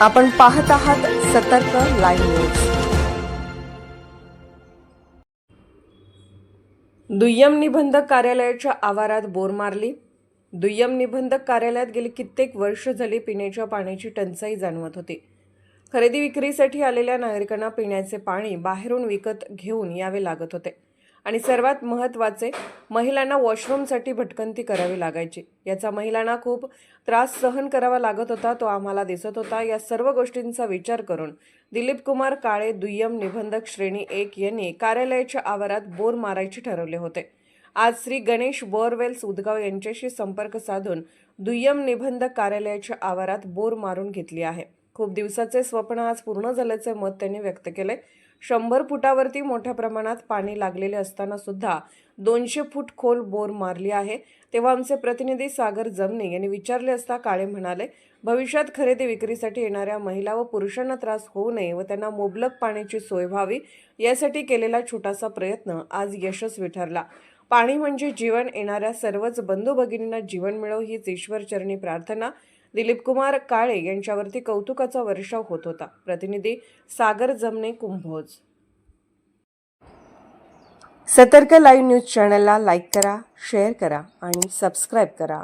आपण पाहत आहात सतर्क लाईव्ह न्यूज. दुय्यम निबंधक कार्यालयाच्या आवारात बोर मारली. दुय्यम निबंधक कार्यालयात गेली कित्येक वर्ष झाली पिण्याच्या पाण्याची टंचाई जाणवत होती. खरेदी विक्रीसाठी आलेल्या नागरिकांना पिण्याचे पाणी बाहेरून विकत घेऊन यावे लागत होते. आणि सर्वात महत्त्वाचे महिलांना वॉशरूमसाठी भटकंती करावी लागायची. याचा महिलांना खूप त्रास सहन करावा लागत होता तो आम्हाला दिसत होता. या सर्व गोष्टींचा विचार करून दिलीप कुमार काळे दुय्यम निबंधक श्रेणी एक यांनी कार्यालयाच्या आवारात बोर मारायचे ठरवले होते. आज श्री गणेश बोरवेल्स उदगाव यांच्याशी संपर्क साधून दुय्यम निबंधक कार्यालयाच्या आवारात बोर मारून घेतली आहे. खूप दिवसाचे स्वप्न आज पूर्ण झाल्याचे मत त्यांनी व्यक्त केले. शंभर फुटावरती मोठ्या प्रमाणात पाणी लागलेले असताना सुद्धा दोनशे फूट खोल बोर मारली आहे. तेव्हा आमचे प्रतिनिधी सागर जमने यांनी विचारले असता काळे म्हणाले भविष्यात खरेदी विक्रीसाठी येणाऱ्या महिला व पुरुषांना त्रास होऊ नये व त्यांना मुबलक पाण्याची सोय व्हावी यासाठी केलेला छोटासा प्रयत्न आज यशस्वी ठरला. पाणी म्हणजे जीवन येणाऱ्या सर्वच बंधू भगिनींना जीवन मिळो हीच ईश्वरचरणी प्रार्थना. दिलीप कुमार काळे यांच्यावरती कौतुकाचा वर्षाव होत होता. प्रतिनिधी सागर जमने कुंभोज. सतर्क लाईव्ह न्यूज चॅनलला लाईक करा शेअर करा आणि सबस्क्राईब करा.